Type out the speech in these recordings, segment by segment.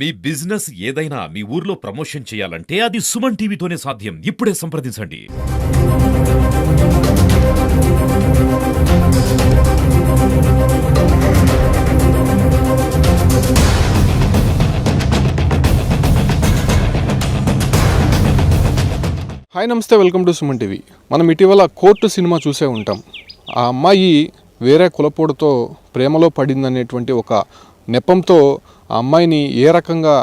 మీ business ఏదైనా మీ ఊర్లో promotion చేయాలంటే అది సుమన్ టీవీతోనే సాధ్యం. ఇప్పుడే సంప్రదించండి. హాయ్ నమస్తే. Welcome to Suman TV. మనం ఇటీవల కోర్టు సినిమా చూసే ఉంటాం. ఆ అమ్మాయి వేరే కులపోడుతో ప్రేమలో పడిందనేటువంటి ఒక నెపంతో ఆ అమ్మాయిని ఏ రకంగా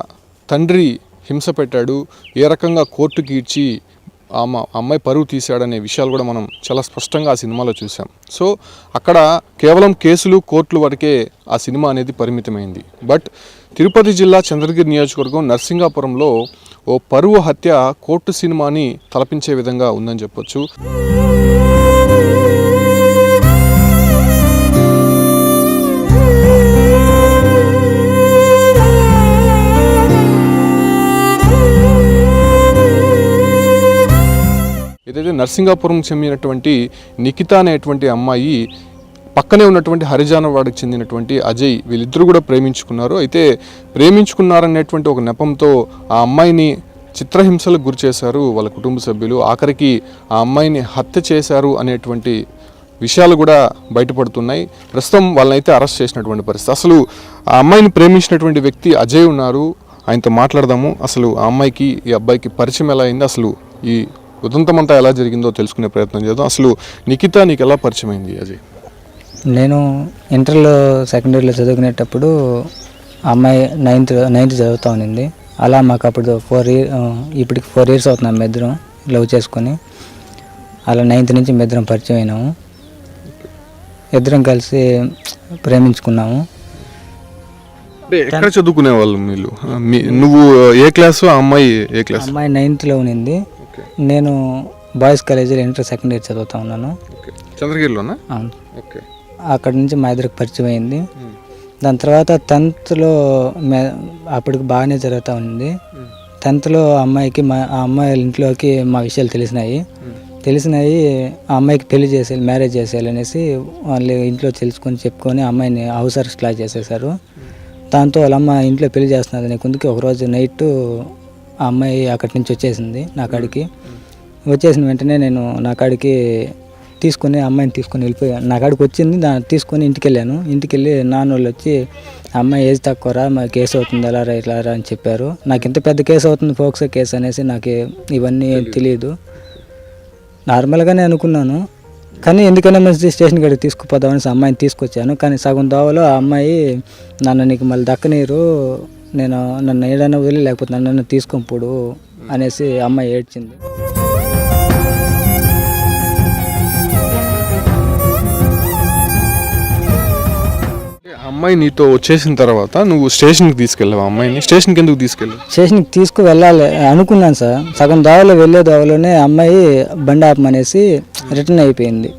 తండ్రి హింస పెట్టాడు ఏ రకంగా కోర్టుకి ఇచ్చి ఆ అమ్మాయి పరువు తీశాడనే విషయాలు కూడా మనం చాలా స్పష్టంగా ఆ సినిమాలో చూసాం సో అక్కడ కేవలం కేసులు కోర్టులు వరకే ఆ సినిమా అనేది పరిమితమైంది. బట్ తిరుపతి జిల్లా చంద్రగిరి నియోజకవర్గం నర్సింగాపురంలో ఓ పరువు హత్య కోర్టు సినిమాని తలపించే విధంగా ఉందని చెప్పొచ్చు. ఏదైతే నర్సింగాపురం చెందినటువంటి నిఖిత అనేటువంటి అమ్మాయి పక్కనే ఉన్నటువంటి హరిజానవాడకు చెందినటువంటి అజయ్ వీళ్ళిద్దరూ కూడా ప్రేమించుకున్నారు. అయితే ప్రేమించుకున్నారనేటువంటి ఒక నెపంతో ఆ అమ్మాయిని చిత్రహింసలకు గురి చేశారు వాళ్ళ కుటుంబ సభ్యులు. ఆఖరికి ఆ అమ్మాయిని హత్య చేశారు అనేటువంటి విషయాలు కూడా బయటపడుతున్నాయి. ప్రస్తుతం వాళ్ళనైతే అరెస్ట్ చేసినటువంటి పరిస్థితి. అసలు ఆ అమ్మాయిని ప్రేమించినటువంటి వ్యక్తి అజయ్ ఉన్నారు. ఆయనతో మాట్లాడదాము. అసలు ఆ అమ్మాయికి ఈ అబ్బాయికి పరిచయం ఎలా అయింది? అసలు ఈ ఉదంతం అంతా ఎలా జరిగిందో తెలుసుకునే ప్రయత్నం చేద్దాం. అసలు నిఖిత నీకు ఎలా పరిచయం అయింది అజయ్? నేను ఇంటర్లో సెకండ్ ఇయర్లో చదువుకునేటప్పుడు అమ్మాయి నైన్త్ నైన్త్ చదువుతా ఉన్నింది అలా మాకు అప్పుడు ఫోర్ ఇయర్ ఇప్పటికి ఫోర్ ఇయర్స్ అవుతున్నాం మీ ఇద్దరం లవ్ చేసుకొని. అలా నైన్త్ నుంచి మీ ఇద్దరం పరిచయం అయినాము. ఇద్దరం కలిసి ప్రేమించుకున్నాము. ఎక్కడ చదువుకునే వాళ్ళు మీరు? నువ్వు ఏ క్లాసు అమ్మాయి ఏ క్లాస్? అమ్మాయి నైన్త్లో ఉన్నింది నేను బాయ్స్ కాలేజీలో ఇంటర్ సెకండ్ ఇయర్ చదువుతా ఉన్నాను. చంద్రగిరిలోనా? అవును. ఓకే. అక్కడి నుంచి మా ఇద్దరికి పరిచయం అయింది. దాని తర్వాత టెన్త్లో మే అప్పటికి బాగానే జరుగుతూ ఉంది. టెన్త్లో అమ్మాయికి మా ఆ అమ్మాయి ఇంట్లోకి మా విషయాలు తెలిసినాయి. తెలిసినాయి ఆ అమ్మాయికి పెళ్ళి చేసేయాలి మ్యారేజ్ చేసేయాలి అనేసి వాళ్ళు ఇంట్లో తెలుసుకొని చెప్పుకొని అమ్మాయిని హౌస్ అరెస్ట్ లా చేసేసారు దాంతో వాళ్ళ అమ్మ ఇంట్లో పెళ్ళి చేస్తున్నది. అనే కొందుకు ఒకరోజు నైట్ ఆ అమ్మాయి అక్కడి నుంచి వచ్చేసింది నా కాడికి. వచ్చేసిన వెంటనే నేను నా కాడికి తీసుకొని అమ్మాయిని తీసుకొని వెళ్ళిపోయాను నా కాడికి వచ్చింది దాన్ని తీసుకొని ఇంటికి వెళ్ళాను ఇంటికి వెళ్ళి నాన్న వాళ్ళు వచ్చి అమ్మాయి ఏజ్ తక్కువరా మా కేసు అవుతుంది ఎలా రా ఇట్లా రా అని చెప్పారు. నాకు ఇంత పెద్ద కేసు అవుతుంది ఫోక్సో కేసు అనేసి నాకు ఇవన్నీ తెలియదు. నార్మల్గానే అనుకున్నాను. కానీ ఎందుకైనా మంచి స్టేషన్ కాడికి తీసుకుపోదామని అమ్మాయిని తీసుకొచ్చాను. కానీ సగం దోవలో ఆ అమ్మాయి నన్ను నీకు మళ్ళీ దక్కనీరు నేను నన్ను ఏదైనా వదిలి లేకపోతే నన్ను తీసుకొని పోడు అనేసి అమ్మాయి ఏడ్చింది. అమ్మాయి నీతో వచ్చేసిన తర్వాత నువ్వు స్టేషన్కి తీసుకెళ్ళావు? అమ్మాయిని స్టేషన్కి ఎందుకు తీసుకెళ్ళావు? స్టేషన్కి తీసుకు వెళ్ళాలి అనుకున్నాను సార్. సగం దావలో వెళ్ళే దావలోనే అమ్మాయి బండి ఆపమనేసి రిటర్న్ అయిపోయింది.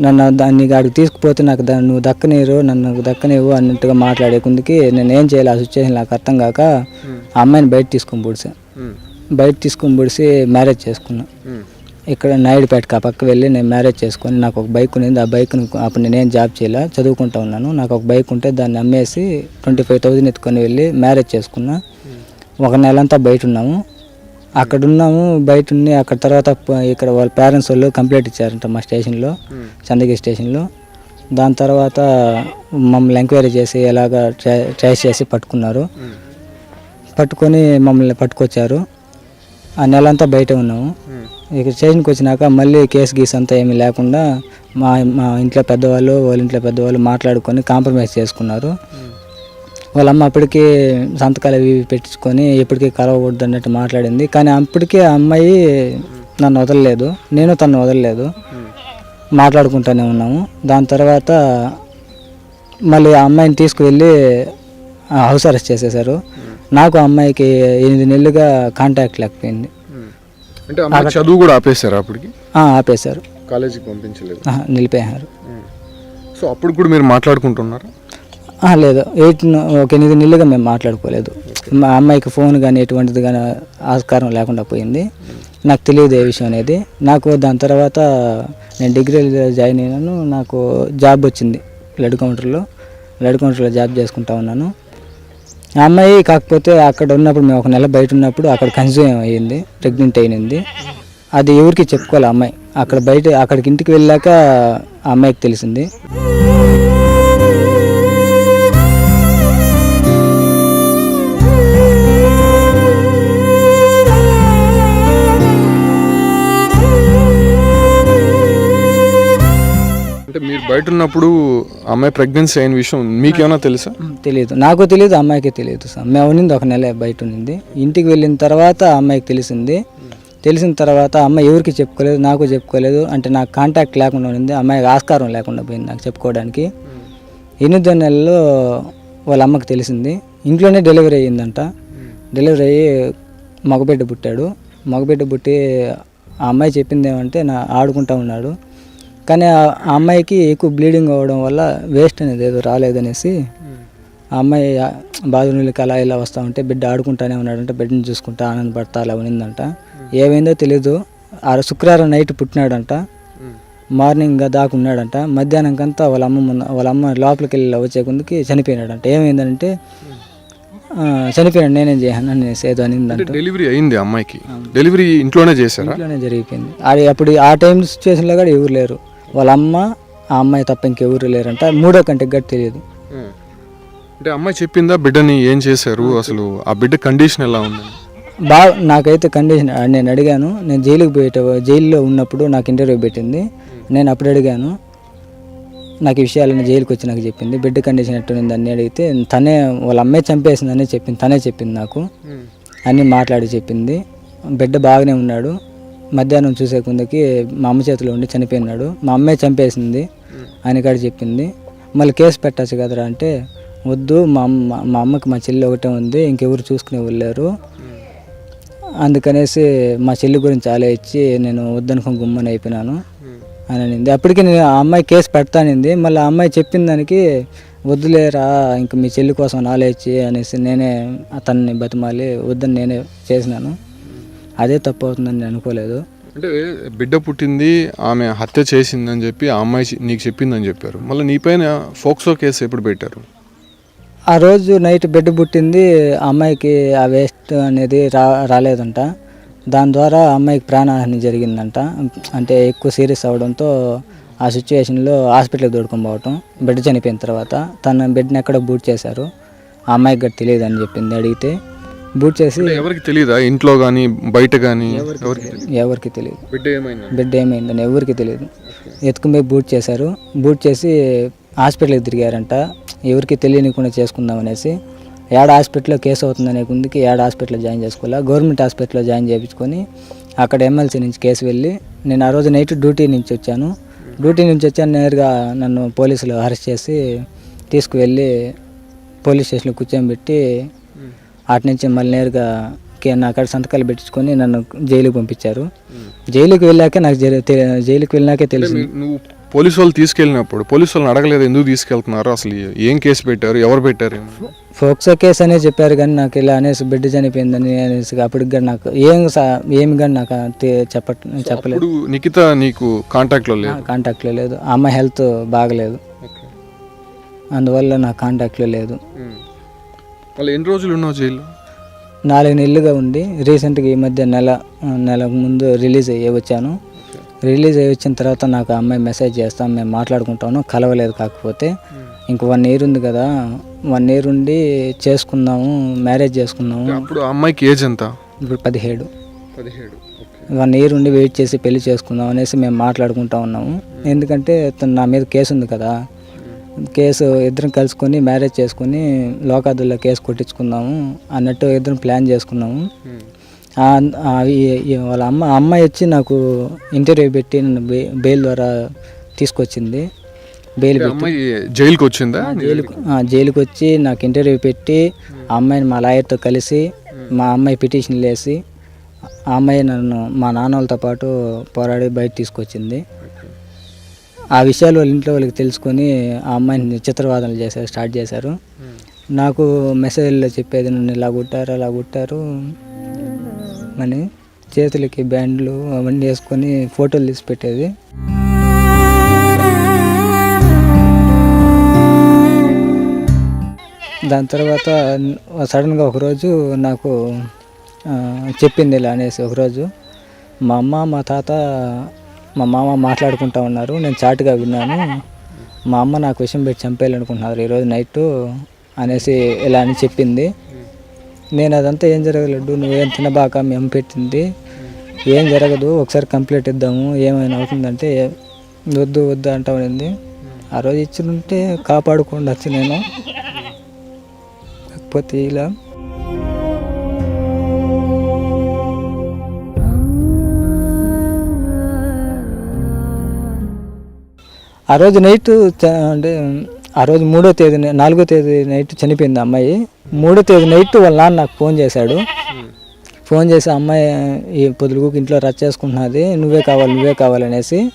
నన్ను దాన్ని గాడికి తీసుకుపోతే నాకు దాన్ని నువ్వు దక్కనీరు నన్ను దక్కనివ్వు అన్నట్టుగా మాట్లాడే కొందుకి నేను ఏం చేయాలి ఆ సిచ్యువేషన్ నాకు అర్థం కాక ఆ అమ్మాయిని బయట తీసుకొని పొడిసా. బయట తీసుకొని పొడిసి మ్యారేజ్ చేసుకున్నా. ఇక్కడ నాయుడుపేటకి ఆ పక్క వెళ్ళి నేను మ్యారేజ్ చేసుకొని నాకు ఒక బైక్ ఉంది ఆ బైక్ని అప్పుడు నేనేం జాబ్ చేయలే చదువుకుంటా ఉన్నాను. నాకు ఒక బైక్ ఉంటే దాన్ని అమ్మేసి ట్వంటీ ఫైవ్ థౌజండ్ ఎత్తుకొని వెళ్ళి మ్యారేజ్ చేసుకున్నా. ఒక నెలంతా బయట ఉన్నాము. అక్కడ ఉన్నాము బయట ఉండి అక్కడ తర్వాత ఇక్కడ వాళ్ళ పేరెంట్స్ వాళ్ళు కంప్లైంట్ ఇచ్చారంట మా స్టేషన్లో చందగిరి స్టేషన్లో దాని తర్వాత మమ్మల్ని ఎంక్వైరీ చేసి ఎలాగ ట్రై- ట్రేస్ చేసి పట్టుకున్నారు. పట్టుకొని మమ్మల్ని పట్టుకొచ్చారు. ఆ నెలంతా బయట ఉన్నాము. ఇక స్టేషన్కి వచ్చినాక మళ్ళీ కేసు గీస్ అంతా ఏమీ లేకుండా మా మా ఇంట్లో పెద్దవాళ్ళు వాళ్ళ ఇంట్లో పెద్దవాళ్ళు మాట్లాడుకొని కాంప్రమైజ్ చేసుకున్నారు. వాళ్ళ అమ్మ అప్పటికి సంతకాలు అవి పెట్టించుకొని ఎప్పటికీ కలవకూడదు అన్నట్టు మాట్లాడింది. కానీ అప్పటికే ఆ అమ్మాయి నన్ను వదలలేదు. నేను తను వదలలేదు. మాట్లాడుకుంటూనే ఉన్నాము. దాని తర్వాత మళ్ళీ ఆ అమ్మాయిని తీసుకువెళ్ళి హౌస్ అరెస్ట్ చేసేసారు నాకు ఆ అమ్మాయికి ఎనిమిది నెలలుగా కాంటాక్ట్ లేకపోయింది. అంటే అమ్మాయి చదువు కూడా ఆపేశారు అప్పటికి? ఆపేశారు. కాలేజీకి పంపించలేదు. ఆ, నిలిపేశారు. సో అప్పుడు కూడా మీరు మాట్లాడుకుంటున్నారా? లేదు. ఎయిట్ ఒక ఎనిమిది నెలలుగా మేము మాట్లాడుకోలేదు. మా అమ్మాయికి ఫోన్ కానీ ఎటువంటిది కానీ ఆస్కారం లేకుండా పోయింది. నాకు తెలియదు ఏ విషయం అనేది. నాకు దాని తర్వాత నేను డిగ్రీ జాయిన్ అయినాను. నాకు జాబ్ వచ్చింది లడ్ కౌంటర్లో. లడ్ కౌంటర్లో జాబ్ చేసుకుంటా ఉన్నాను. ఆ అమ్మాయి కాకపోతే అక్కడ ఉన్నప్పుడు మేము ఒక నెల బయట ఉన్నప్పుడు అక్కడ కన్జ్యూమ్ అయ్యింది. ప్రెగ్నెంట్ అయినది. అది ఎవరికి చెప్పుకోవాలి అమ్మాయి. అక్కడ బయట అక్కడికి ఇంటికి వెళ్ళాక ఆ అమ్మాయికి తెలిసింది. ఉన్నప్పుడు అమ్మాయి ప్రెగ్నెన్సీ అయిన విషయం మీకేమైనా తెలుసా? తెలియదు. నాకు తెలియదు అమ్మాయికి తెలియదు. సార్ మేము ఉన్నింది ఒక నెల బయట ఉన్నింది ఇంటికి వెళ్ళిన తర్వాత అమ్మాయికి తెలిసింది. తెలిసిన తర్వాత అమ్మాయి ఎవరికి చెప్పుకోలేదు నాకు చెప్పుకోలేదు. అంటే నాకు కాంటాక్ట్ లేకుండా ఉన్నింది అమ్మాయికి ఆస్కారం లేకుండా పోయింది నాకు చెప్పుకోవడానికి. ఎనిమిదో నెలలో వాళ్ళ అమ్మకి తెలిసింది. ఇంట్లోనే డెలివరీ అయ్యిందంట. డెలివరీ అయ్యి మగబిడ్డ పుట్టాడు. మగబిడ్డ పుట్టి ఆ అమ్మాయి చెప్పింది ఏమంటే నా ఆడుకుంటా ఉన్నాడు. కానీ ఆ అమ్మాయికి ఎక్కువ బ్లీడింగ్ అవ్వడం వల్ల వేస్ట్ అనేది ఏదో రాలేదనేసి ఆ అమ్మాయి బాత్రూమ్లకి అలా ఇలా వస్తూ ఉంటే బిడ్డ ఆడుకుంటానే ఉన్నాడంటే బిడ్డని చూసుకుంటా ఆనందపడతా అలా ఉన్నిందంట. ఏమైందో తెలీదు. ఆ శుక్రవారం నైట్ పుట్టినాడంట. మార్నింగ్ దాకా ఉన్నాడంట. మధ్యాహ్నంకంతా వాళ్ళ అమ్మ వాళ్ళ అమ్మ లోపలికి వెళ్ళి వచ్చే కొందుకి చనిపోయినాడంట. ఏమైందంటే చనిపోయాడు నేనేం చేయను అనేసి ఏదో అంటే అనిందంట డెలివరీ అయింది అమ్మాయికి. డెలివరీ ఇంట్లోనే చేశారా? ఇంట్లోనే జరిగిపోయింది. అది అప్పుడు ఆ టైం సిచ్యువేషన్లో కూడా ఎవరు లేరు. వాళ్ళ అమ్మ ఆ అమ్మాయి తప్ప ఇంకెవరు లేరంట. మూడో కంటికి గట్టి తెలియదు. అంటే అమ్మాయి చెప్పిందా బిడ్డని ఏం చేశారు? అసలు ఆ బిడ్డ కండిషన్ ఎలా ఉంది బాగా నాకైతే కండిషన్ నేను అడిగాను. నేను జైలుకి పోయేట జైల్లో ఉన్నప్పుడు నాకు ఇంటర్వ్యూ పెట్టింది. నేను అప్పుడు అడిగాను. నాకు ఈ విషయాలన్నీ జైలుకి వచ్చి నాకు చెప్పింది. బిడ్డ కండిషన్ ఎట్టుంది అని అడిగితే తనే వాళ్ళ అమ్మాయి చంపేసిందని చెప్పింది. తనే చెప్పింది నాకు. అన్నీ మాట్లాడి చెప్పింది. బిడ్డ బాగానే ఉన్నాడు. మధ్యాహ్నం చూసే కొందకి మా అమ్మ చేతిలో ఉండి చనిపోయినాడు. మా అమ్మాయి చంపేసింది. ఆయన కాడ చెప్పింది. మళ్ళీ కేసు పెట్టచ్చు కదరా అంటే వద్దు మా అమ్మ మా అమ్మకి మా చెల్లి ఒకటే ఉంది ఇంకెవరు చూసుకునే వెళ్ళారు అందుకనేసి మా చెల్లి గురించి ఆలోచించి నేను వద్దనుకుని గుమ్మని అయిపోయినాను. అని అనింది. అప్పటికి నేను ఆ అమ్మాయి కేసు పెడతానింది మళ్ళీ ఆ అమ్మాయి చెప్పిన దానికి వద్దులేరా ఇంక మీ చెల్లి కోసం ఆలోచించి అనేసి నేనే అతన్ని బతిమాలి వద్దని నేనే చేసినాను. అదే తప్పు అవుతుందని నేను అనుకోలేదు. అంటే బిడ్డ పుట్టింది ఆమె హత్య చేసిందని చెప్పి ఆ అమ్మాయి నీకు చెప్పిందని చెప్పారు. మళ్ళీ నీపైన ఫోక్సో కేసు ఎప్పుడు పెట్టారు? ఆ రోజు నైట్ బెడ్ పుట్టింది ఆ అమ్మాయికి ఆ వేస్ట్ అనేది రా రాలేదంట. దాని ద్వారా అమ్మాయికి ప్రాణహాని జరిగిందంట. అంటే ఎక్కువ సీరియస్ అవడంతో ఆ సిచ్యువేషన్లో హాస్పిటల్కి దొడుకొని పోవటం బిడ్డ చనిపోయిన తర్వాత తన బిడ్డని ఎక్కడ బూట్ చేశారు. ఆ అమ్మాయికి గట్టి తెలియదు అని చెప్పింది అడిగితే బూట్ చేసి ఎవరికి తెలియదా? ఇంట్లో కానీ బయట కానీ ఎవరికి తెలియదు. ఎవరికి తెలియదు. బిడ్డ ఏమైంది బిడ్డ ఏమైందని ఎవరికి తెలియదు. ఎత్తుకుని పోయి బూట్ చేశారు. బూట్ చేసి హాస్పిటల్కి తిరిగారంట. ఎవరికి తెలియనికుండా చేసుకుందాం అనేసి ఏడ హాస్పిటల్లో కేసు అవుతుందనే ముందుకి ఏడ హాస్పిటల్లో జాయిన్ చేసుకోవాలా? గవర్నమెంట్ హాస్పిటల్లో జాయిన్ చేయించుకొని అక్కడ ఎమ్మెల్సీ నుంచి కేసు వెళ్ళి నేను ఆ రోజు నైట్ డ్యూటీ నుంచి వచ్చాను. డ్యూటీ నుంచి వచ్చాను నేరుగా నన్ను పోలీసులు అరెస్ట్ చేసి తీసుకువెళ్ళి పోలీస్ స్టేషన్లో కూర్చోబెట్టి అటు నుంచి మళ్ళీ నేరుగా నా అక్కడ సంతకాలు పెట్టించుకొని నన్ను జైలుకి పంపించారు. జైలుకి వెళ్ళాక నాకు జైలుకి వెళ్ళాకే తెలిసింది. మీ- నువ్వు పోలీసు వాళ్ళు తీసుకెళ్ళినప్పుడు పోలీసు వాళ్ళని అడగలేదు ఎందుకు తీసుకెళ్తున్నారు? అసలు ఏం కేసు పెట్టారు? ఎవరు పెట్టారు? ఫోక్సో కేసు అనే చెప్పారు కానీ నాకు ఇలా అనేసి బిడ్డ చనిపోయిందని అనేసి అప్పటికి కానీ నాకు ఏం ఏమి కానీ నాకు చెప్ప చెప్పలేదు. నిఖిత నీకు కాంటాక్ట్లో లేదు? కాంటాక్ట్లో లేదు. ఆ అమ్మాయి హెల్త్ బాగలేదు. అందువల్ల నా కాంటాక్ట్లో లేదు. వాళ్ళు ఎన్ని రోజులు ఉన్నావు జైల్లో? నాలుగు నెలలుగా ఉండి రీసెంట్గా ఈ మధ్య నెల నెల ముందు రిలీజ్ అయ్యి వచ్చాను. రిలీజ్ అయ్యి వచ్చిన తర్వాత నాకు ఆ అమ్మాయి మెసేజ్ చేస్తాం మేము మాట్లాడుకుంటాను కలవలేదు కాకపోతే. ఇంక వన్ ఇయర్ ఉంది కదా వన్ ఇయర్ ఉండి చేసుకుందాము మ్యారేజ్ చేసుకుందాము. అప్పుడు ఆ అమ్మాయికి ఏజ్ ఎంత? ఇప్పుడు పదిహేడు. పదిహేడు వన్ ఇయర్ ఉండి వెయిట్ చేసి పెళ్ళి చేసుకుందాం అనేసి మేము మాట్లాడుకుంటా ఉన్నాము. ఎందుకంటే తను నా మీద కేసు ఉంది కదా కేసు ఇద్దరం కలుసుకొని మ్యారేజ్ చేసుకొని లోకాదుల్లో కేసు కొట్టించుకుందాము అన్నట్టు ఇద్దరం ప్లాన్ చేసుకున్నాము. వాళ్ళ అమ్మ అమ్మాయి వచ్చి నాకు ఇంటర్వ్యూ పెట్టి నన్ను బెయిల్ ద్వారా తీసుకొచ్చింది. బెయిల్ జైలుకి వచ్చిందా? జైలుకు ఆ, జైలుకి వచ్చి నాకు ఇంటర్వ్యూ పెట్టి ఆ అమ్మాయిని మా లాయర్తో కలిసి మా అమ్మాయి పిటిషన్ వేసి ఆ అమ్మాయి నన్ను మా నాన్న వాళ్ళతో పాటు పోరాడి బయట తీసుకొచ్చింది. ఆ విషయాలు వాళ్ళ ఇంట్లో వాళ్ళకి తెలుసుకొని ఆ అమ్మాయిని చిత్రవాదనలు చేశారు స్టార్ట్ చేశారు. నాకు మెసేజ్లో చెప్పేది నన్ను ఇలా కుట్టారు అలా కుట్టారు అని చేతులకి బ్యాండ్లు అవన్నీ వేసుకొని ఫోటోలు తీసి పెట్టేది. దాని తర్వాత సడన్గా ఒకరోజు నాకు చెప్పింది ఇలా అనేసి ఒకరోజు మా అమ్మ మా తాత మా మామ మాట్లాడుకుంటా ఉన్నారు. నేను చాటుగా విన్నాను. మా అమ్మ నాకు విషయం పెట్టి చంపేయాలనుకుంటున్నారు. ఈరోజు నైట్ అనేసి ఇలా అని చెప్పింది. నేను అదంతా ఏం జరగలేదు నువ్వేం తినబాక మేము పెట్టింది. ఏం జరగదు ఒకసారి కంప్లీట్ ఇద్దాము ఏమైనా అవుతుందంటే వద్దు వద్దు అంటా ఉండింది. ఆ రోజు ఇచ్చింటే కాపాడుకుండా వచ్చి నేను. కాకపోతే ఇలా ఆ రోజు నైట్ చ- అంటే ఆ రోజు మూడో తేదీ నాలుగో తేదీ నైట్ చనిపోయింది అమ్మాయి. మూడో తేదీ నైట్ వాళ్ళ నాన్న నాకు ఫోన్ చేశాడు. ఫోన్ చేసి అమ్మాయి ఈ పొదులుగుకి ఇంట్లో రచ్చ చేసుకుంటున్నది నువ్వే కావాలి నువ్వే కావాలనేసి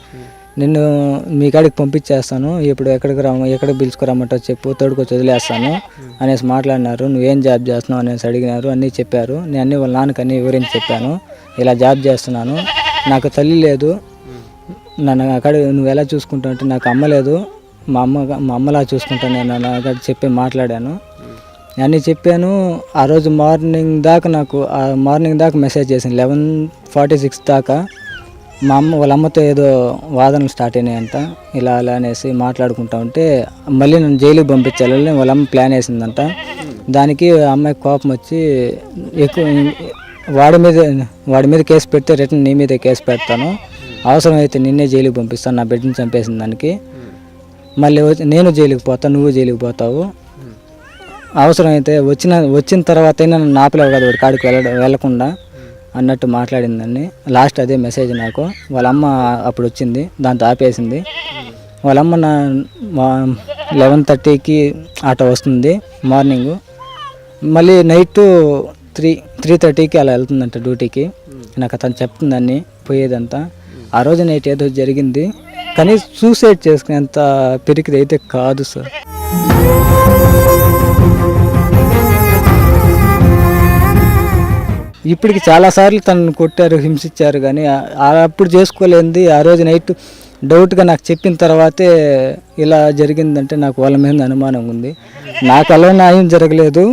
నిన్ను మీ కాడికి పంపించేస్తాను ఇప్పుడు ఎక్కడికి రా ఎక్కడికి పిలుచుకురమ్మంటో చెప్పు తోడుకొచ్చి వదిలేస్తాను అనేసి మాట్లాడినారు. నువ్వేం జాబ్ చేస్తున్నావు? అనేసి అడిగినారు. అన్నీ చెప్పారు. నేను అన్నీ వాళ్ళ నాన్నకి అన్నీ వివరించి చెప్పాను. ఇలా జాబ్ చేస్తున్నాను. నాకు తల్లి లేదు. నన్ను అక్కడ నువ్వు ఎలా చూసుకుంటావు అంటే నాకు అమ్మ లేదు. మా అమ్మ మా అమ్మలా చూసుకుంటాను నేను. అక్కడ చెప్పి మాట్లాడాను. అన్నీ చెప్పాను. ఆ రోజు మార్నింగ్ దాకా నాకు ఆ మార్నింగ్ దాకా మెసేజ్ చేసింది. లెవెన్ ఫార్టీ సిక్స్ దాకా మా అమ్మ వాళ్ళ అమ్మతో ఏదో వాదనలు స్టార్ట్ అయినాయంట. ఇలా అలా అనేసి మాట్లాడుకుంటా ఉంటే మళ్ళీ నన్ను జైలుకి పంపించాలని వాళ్ళ అమ్మ ప్లాన్ వేసిందంట. దానికి అమ్మాయి అమ్మాయికి కోపం వచ్చి ఎక్కువ వాడి మీద వాడి మీద కేసు పెడితే రిటర్న్ నీ మీదే కేసు పెడతాను. అవసరమైతే నిన్నే జైలుకి పంపిస్తాను నా బిడ్డని చంపేసిన దానికి. మళ్ళీ వచ్చి నేను జైలుకి పోతా నువ్వు జైలుకి పోతావు. అవసరమైతే వచ్చిన వచ్చిన తర్వాత నన్ను నాపలేవు కదా వాడి కాడికి వెళ్ళ వెళ్ళకుండా అన్నట్టు మాట్లాడిందని లాస్ట్ అదే మెసేజ్ నాకు. వాళ్ళ అమ్మ అప్పుడు వచ్చింది దాంతో ఆపేసింది. వాళ్ళమ్మ నా లెవెన్ థర్టీకి ఆటో వస్తుంది మార్నింగ్. మళ్ళీ నైట్ త్రీ త్రీ థర్టీకి అలా వెళ్తుందంట డ్యూటీకి. నాకు అతను చెప్తుందని పోయేదంతా. ఆ రోజు నైట్ ఏదో జరిగింది. కానీ సూసైడ్ చేసుకునేంత పెరిగిది అయితే కాదు సార్ ఇప్పటికి చాలాసార్లు తనను కొట్టారు హింసించారు కానీ అప్పుడు చేసుకోలేంది ఆ రోజు నైట్ డౌట్గా నాకు చెప్పిన తర్వాతే ఇలా జరిగిందంటే నాకు వాళ్ళ మీద అనుమానం ఉంది. నాకు అలా న్యాయం జరగలేదు.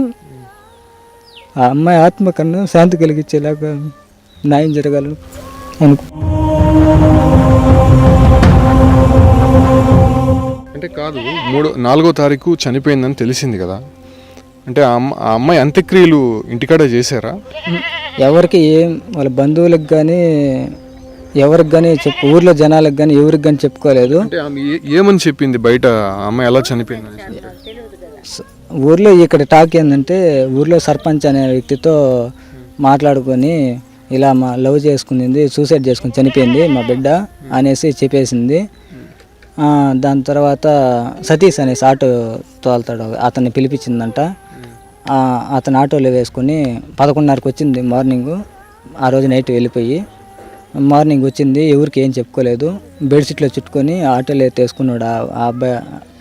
ఆ అమ్మాయి ఆత్మకన్నా శాంతి కలిగించేలాగా న్యాయం జరగాలని అనుకు అంటే కాదు మూడో నాలుగో తారీఖు చనిపోయిందని తెలిసింది కదా. అంటే ఆ అమ్మ ఆ అమ్మాయి అంత్యక్రియలు ఇంటికాడే చేశారా? ఎవరికి ఏం వాళ్ళ బంధువులకు కానీ ఎవరికి కానీ చెప్పు ఊర్లో జనాలకు కానీ ఎవరికి కానీ చెప్పుకోలేదు. అంటే ఆమె ఏ- ఏమని చెప్పింది బయట? ఆ అమ్మాయి ఎలా చనిపోయింది స- ఊర్లో ఇక్కడ టాక్ ఏంటంటే ఊర్లో సర్పంచ్ అనే వ్యక్తితో మాట్లాడుకొని ఇలా మా లవ్ చేసుకుంది సూసైడ్ చేసుకుని చనిపోయింది మా బిడ్డ అనేసి చెప్పేసింది. దాని తర్వాత సతీష్ అనేసి ఆటో తోలుతాడు అతన్ని పిలిపించిందంట. అతని అతను ఆటోలో వేసుకొని పదకొండున్నరకు వచ్చింది మార్నింగ్ ఆ రోజు నైట్ వెళ్ళిపోయి. మార్నింగ్ వచ్చింది ఎవరికి ఏం చెప్పుకోలేదు. బెడ్షీట్లో చుట్టుకొని ఆటోలో ఎత్తేసుకున్నాడు ఆ అబ్బాయి.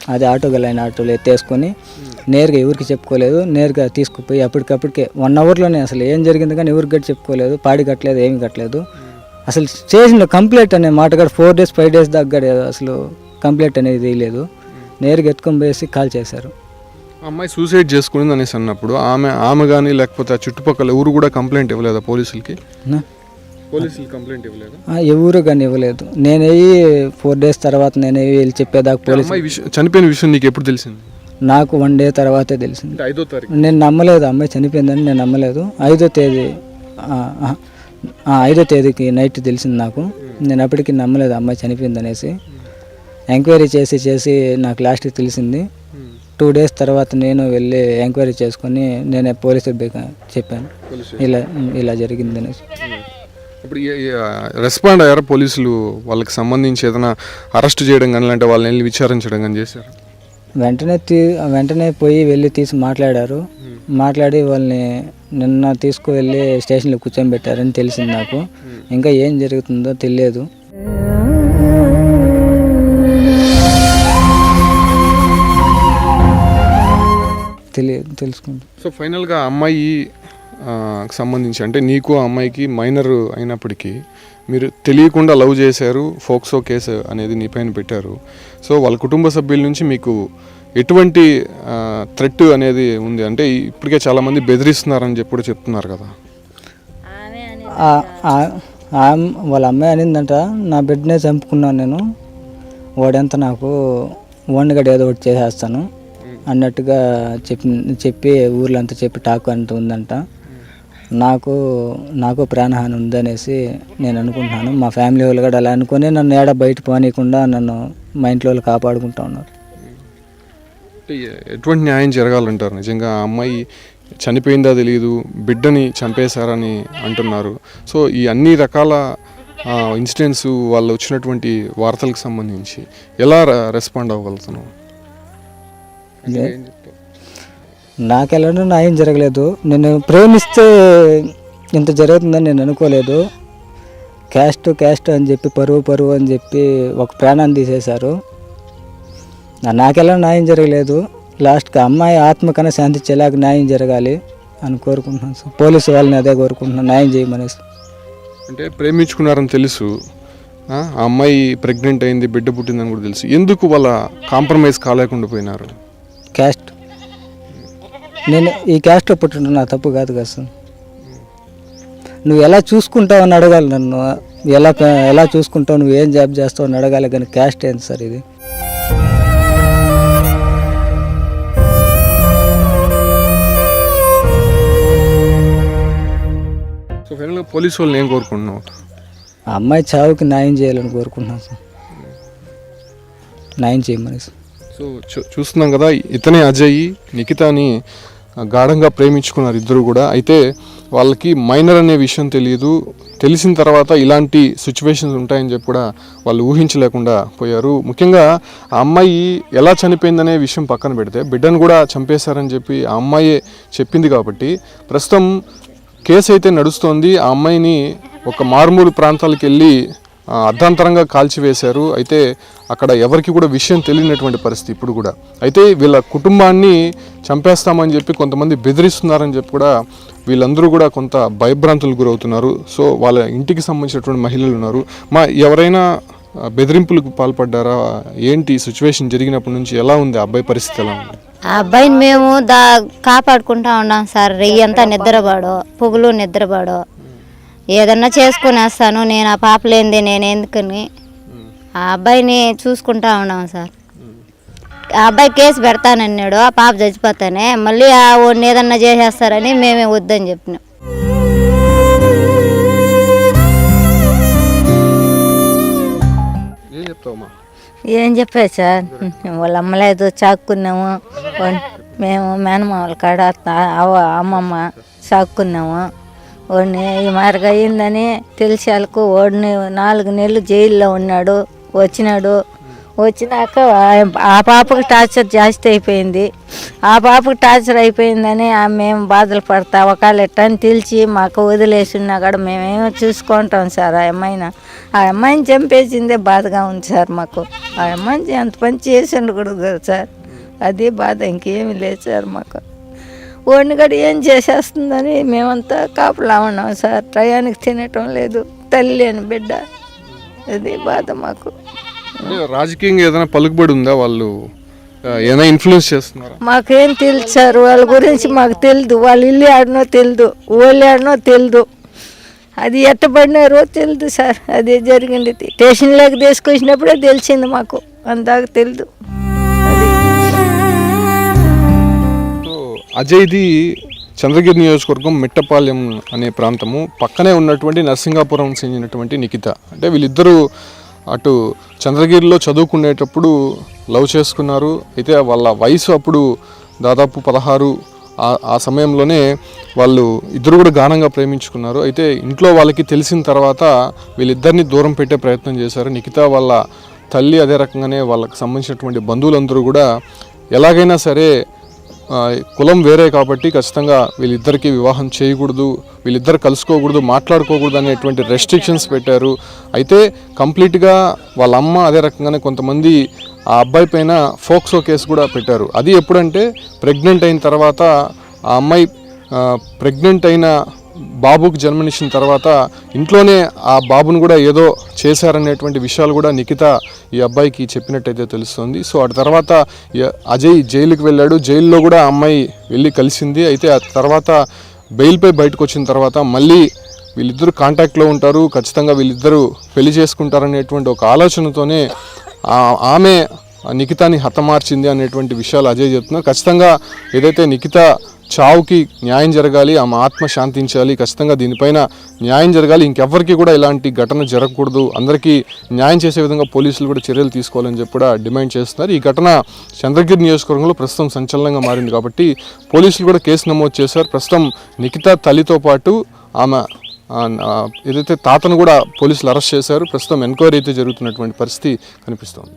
అదే ఆటో గలైన ఆటోలో ఎత్తేసుకొని నేరుగా ఎవరికి చెప్పుకోలేదు. నేరుగా తీసుకుపోయి అప్పటికప్పటికే వన్ అవర్లోనే అసలు ఏం జరిగింది కానీ ఎవరికి గట్టి చెప్పుకోలేదు. పాడి కట్టలేదు ఏమి కట్టలేదు. అసలు స్టేషన్లో కంప్లైంట్ అనే మాట కూడా ఫోర్ డేస్ ఫైవ్ డేస్ కూడా అసలు కంప్లైంట్ అనేది లేదు నేరుగా ఎత్తుకొని పోయేసి కాల్ చేశారు. అమ్మాయి సూసైడ్ చేసుకుంది అనేసి అన్నప్పుడు ఆమె ఆమె కానీ లేకపోతే ఆ చుట్టుపక్కల ఎవరు కూడా కంప్లైంట్ ఇవ్వలేదా పోలీసులకి? పోలీసులు కంప్లైంట్ ఇవ్వలేదా? ఆ, ఎవరు కానీ ఇవ్వలేదు. నేనే ఫోర్ డేస్ తర్వాత నేనే వెళ్ళి చెప్పేదాకా పోలీస్ చనిపోయిన విషయం నీకు ఎప్పుడు తెలిసింది? నాకు వన్ డే తర్వాతే తెలిసింది. ఐదో తారీఖు. నేను నమ్మలేదు అమ్మాయి చనిపోయిందని నేను నమ్మలేదు. ఐదో తేదీ ఐదో తేదీకి నైట్ తెలిసింది నాకు. నేను అప్పటికి నమ్మలేదు అమ్మాయి చనిపోయింది అనేసి ఎంక్వైరీ చేసి చేసి నాకు లాస్ట్కి తెలిసింది. టూ డేస్ తర్వాత నేను వెళ్ళి ఎంక్వైరీ చేసుకొని నేనే పోలీసు చెప్పాను. ఇలా ఇలా జరిగింది అనేసి ఇప్పుడు రెస్పాండ్ అయ్యారా పోలీసులు వాళ్ళకి సంబంధించి ఏదైనా అరెస్ట్ చేయడం కానీ లేదంటే వాళ్ళని వెళ్ళి విచారించడం కానీ చేశారు? వెంటనే తీ వెంటనే పోయి వెళ్ళి తీసి మాట్లాడారు. మాట్లాడి వాళ్ళని నిన్న తీసుకువెళ్ళి స్టేషన్లో కూర్చోబెట్టారని తెలిసింది నాకు. ఇంకా ఏం జరుగుతుందో తెలియదు. తెలియదు తెలుసుకుంటా సో ఫైనల్గా అమ్మాయి సంబంధించి అంటే నీకు ఆ అమ్మాయికి మైనర్ అయినప్పటికీ మీరు తెలియకుండా లవ్ చేశారు ఫోక్సో కేసు అనేది నీ పైన పెట్టారు. సో వాళ్ళ కుటుంబ సభ్యుల నుంచి మీకు ఎటువంటి థ్రెట్ అనేది ఉంది? అంటే ఇప్పటికే చాలామంది బెదిరిస్తున్నారని చెప్పి కూడా చెప్తున్నారు కదా. ఆ- ఆ- ఆమ్- వాళ్ళ అమ్మాయి అనిందంట నా బిడ్డనే చంపుకున్నాను నేను. వాడెంత నాకు వండగడ ఏదో ఒకటి చేసేస్తాను అన్నట్టుగా చెప్పి చెప్పి ఊర్లో అంతా చెప్పి టాక్ అంత ఉందంట. నాకు నాకు ప్రాణహాని ఉందనేసి నేను అనుకుంటున్నాను. మా ఫ్యామిలీ వాళ్ళు కూడా అలా అనుకుని నన్ను ఏడ బయట పోనీయకుండా నన్ను మా ఇంట్లో వాళ్ళు కాపాడుకుంటా ఉన్నారు. ఎటువంటి న్యాయం జరగాలంటారు? నిజంగా ఆ అమ్మాయి చనిపోయిందా తెలియదు బిడ్డని చంపేశారని అంటున్నారు. సో ఈ అన్ని రకాల ఇన్సిడెంట్స్ వాళ్ళు వచ్చినటువంటి వార్తలకు సంబంధించి ఎలా రెస్పాండ్ అవ్వగలుగుతున్నావు నాకెలానో న్యాయం జరగలేదు. నేను ప్రేమిస్తే ఇంత జరుగుతుందని నేను అనుకోలేదు. క్యాస్ట్ క్యాస్ట్ అని చెప్పి పరువు పరువు అని చెప్పి ఒక ప్రాణాన్ని తీసేశారు. నాకెలా న్యాయం జరగలేదు. లాస్ట్కి అమ్మాయి ఆత్మకన్నా శాంతించేలాగా న్యాయం జరగాలి అని కోరుకుంటున్నాను. సార్ పోలీసు వాళ్ళని అదే కోరుకుంటున్నాను. న్యాయం చేయమనేసి. అంటే ప్రేమించుకున్నారని తెలుసు. ఆ అమ్మాయి ప్రెగ్నెంట్ అయింది బిడ్డ పుట్టిందని కూడా తెలుసు. ఎందుకు వాళ్ళ కాంప్రమైజ్ కాలేకుండా పోయినారు? క్యాస్ట్ నేను ఈ క్యాస్ట్లో పుట్టిన నా తప్పు కాదు కదా సార్. నువ్వు ఎలా చూసుకుంటావు అని అడగాలి నన్ను. ఎలా ఎలా చూసుకుంటావు నువ్వు ఏం జాబ్ చేస్తావు అని అడగాలి కానీ క్యాస్ట్ ఏంటి సార్ ఇది? సో ఫైనల్గా పోలీసు వాళ్ళని ఏం కోరుకుంటున్నావు? ఆ అమ్మాయి చావుకి న్యాయం చేయాలని కోరుకుంటున్నాను సార్. న్యాయం చేయమని సార్. సో చూ- చూస్తున్నాం కదా ఇతనే అజయ్ నిఖితాని ఆ, గాఢంగా ప్రేమించుకున్నారు ఇద్దరు కూడా. అయితే వాళ్ళకి మైనర్ అనే విషయం తెలియదు. తెలిసిన తర్వాత ఇలాంటి సిచ్యువేషన్స్ ఉంటాయని చెప్పి కూడా వాళ్ళు ఊహించలేకుండా పోయారు. ముఖ్యంగా ఆ అమ్మాయి ఎలా చనిపోయిందనే విషయం పక్కన పెడితే బిడ్డను కూడా చంపేశారని చెప్పి ఆ అమ్మాయే చెప్పింది కాబట్టి ప్రస్తుతం కేసు అయితే నడుస్తోంది. ఆ అమ్మాయిని ఒక మారుమూల ప్రాంతాలకు వెళ్ళి అర్ధాంతరంగా కాల్చివేశారు. అయితే అక్కడ ఎవరికి కూడా విషయం తెలియనటువంటి పరిస్థితి ఇప్పుడు కూడా. అయితే వీళ్ళ కుటుంబాన్ని చంపేస్తామని చెప్పి కొంతమంది బెదిరిస్తున్నారని చెప్పి కూడా వీళ్ళందరూ కూడా కొంత భయభ్రాంతులకు గురవుతున్నారు. సో వాళ్ళ ఇంటికి సంబంధించినటువంటి మహిళలు ఉన్నారు. మా ఎవరైనా బెదిరింపులకు పాల్పడ్డారా? ఏంటి సిచ్యువేషన్ జరిగినప్పటి నుంచి ఎలా ఉంది? ఆ అబ్బాయి పరిస్థితి ఎలా ఉంది? ఆ అబ్బాయిని మేము దా కాపాడుకుంటా ఉన్నాం సార్. రెయ్యంతా నిద్రపాడు పొగులు నిద్రపాడు. ఏదన్నా చేసుకునేస్తాను నేను ఆ పాప లేనిది నేను ఎందుకని? ఆ అబ్బాయిని చూసుకుంటా ఉన్నాం సార్. ఆ అబ్బాయి కేసు పెడతానన్నాడు ఆ పాప చచ్చిపోతానే మళ్ళీ ఆ వాడిని ఏదన్నా చేసేస్తారని మేమే వద్దని చెప్పినాం. ఏం చెప్పారు సార్? వాళ్ళ అమ్మలేదు చాక్కున్నాము. మేము మేనమామల కాడ అమ్మమ్మ చాక్కున్నాము. వాడిని ఈ మార్గం అయిందని తెలిసి వాళ్ళకు వాడిని నాలుగు నెలలు జైల్లో ఉన్నాడు వచ్చినాడు. వచ్చినాక ఆ- ఆ పాపకు టార్చర్ జాస్తి అయిపోయింది. ఆ పాపకు టార్చర్ అయిపోయిందని ఆమె మేము బాధలు పడతా ఒకవేళ ఎట్టని తెలిసి మాకు వదిలేసి కూడా మేమేమో చూసుకుంటాం సార్ ఆ అమ్మాయిని. ఆ అమ్మాయిని చంపేసిందే బాధగా ఉంది సార్ మాకు. ఆ అమ్మాయిని అంత పని చేసి ఉండకూడదు సార్. అది బాధ ఇంకేమీ లేదు సార్ మాకు. కూడా ఏం చేసేస్తుందని మేమంతా కాపులా ఉన్నాం సార్. టయానికి తినటం లేదు. తల్లి లేని బిడ్డ. అది బాధ మాకు. రాజకీయంగా ఏదైనా పలుకుబడి ఉందా వాళ్ళు? ఏదైనా ఇన్ఫ్లుయెన్స్ చేస్తున్నారా? మాకేం తెలుసు సార్. వాళ్ళ గురించి మాకు తెలియదు వాళ్ళ ఇల్లు ఆడనో తెలియదు వాళ్ళు ఆడనో తెలియదు అది ఎట్టబడినారో తెలియదు సార్. అది జరిగింది. స్టేషన్లోకి తీసుకొచ్చినప్పుడే తెలిసింది మాకు. అందాక తెలియదు అజయ్ది చంద్రగిరి నియోజకవర్గం మిట్టపాలెం అనే ప్రాంతము. పక్కనే ఉన్నటువంటి నరసింగాపురం చెందినటువంటి నిఖిత. అంటే వీళ్ళిద్దరూ అటు చంద్రగిరిలో చదువుకునేటప్పుడు లవ్ చేసుకున్నారు. అయితే వాళ్ళ వయసు అప్పుడు దాదాపు పదహారు. ఆ- సమయంలోనే వాళ్ళు ఇద్దరు కూడా గానంగా ప్రేమించుకున్నారు. అయితే ఇంట్లో వాళ్ళకి తెలిసిన తర్వాత వీళ్ళిద్దరిని దూరం పెట్టే ప్రయత్నం చేశారు. నిఖిత వాళ్ళ తల్లి అదే రకంగానే వాళ్ళకి సంబంధించినటువంటి బంధువులందరూ కూడా ఎలాగైనా సరే కులం వేరే కాబట్టి ఖచ్చితంగా వీళ్ళిద్దరికీ వివాహం చేయకూడదు వీళ్ళిద్దరు కలుసుకోకూడదు మాట్లాడుకోకూడదు అనేటువంటి రెస్ట్రిక్షన్స్ పెట్టారు. అయితే కంప్లీట్గా వాళ్ళ అమ్మ అదే రకంగానే కొంతమంది ఆ అబ్బాయి పైన ఫోక్సో కేసు కూడా పెట్టారు. అది ఎప్పుడంటే ప్రెగ్నెంట్ అయిన తర్వాత ఆ అమ్మాయి ప్రెగ్నెంట్ అయిన బాబుకు జన్మనిచ్చిన తర్వాత ఇంట్లోనే ఆ బాబును కూడా ఏదో చేశారనేటువంటి విషయాలు కూడా నిఖిత ఈ అబ్బాయికి చెప్పినట్టయితే తెలుస్తుంది. సో ఆ తర్వాత అజయ్ జైలుకి వెళ్ళాడు. జైల్లో కూడా ఆ అమ్మాయి వెళ్ళి కలిసింది. అయితే ఆ తర్వాత బెయిల్పై బయటకు వచ్చిన తర్వాత మళ్ళీ వీళ్ళిద్దరూ కాంటాక్ట్లో ఉంటారు. ఖచ్చితంగా వీళ్ళిద్దరూ పెళ్ళి చేసుకుంటారనేటువంటి ఒక ఆలోచనతోనే ఆమె ఆ నిఖితాని హతమార్చింది అనేటువంటి విషయాలు అజయ్ చెప్తున్నారు. ఖచ్చితంగా ఏదైతే నిఖిత చావుకి న్యాయం జరగాలి ఆమె ఆత్మ శాంతించాలి ఖచ్చితంగా దీనిపైన న్యాయం జరగాలి. ఇంకెవ్వరికి కూడా ఇలాంటి ఘటన జరగకూడదు. అందరికీ న్యాయం చేసే విధంగా పోలీసులు కూడా చర్యలు తీసుకోవాలని చెప్పి కూడా డిమాండ్ చేస్తున్నారు. ఈ ఘటన చంద్రగిరి నియోజకవర్గంలో ప్రస్తుతం సంచలనంగా మారింది కాబట్టి పోలీసులు కూడా కేసు నమోదు చేశారు. ప్రస్తుతం నిఖిత తల్లితో పాటు ఆమె ఏదైతే తాతను కూడా పోలీసులు అరెస్ట్ చేశారు ప్రస్తుతం ఎంక్వైరీ అయితే జరుగుతున్నటువంటి పరిస్థితి కనిపిస్తోంది.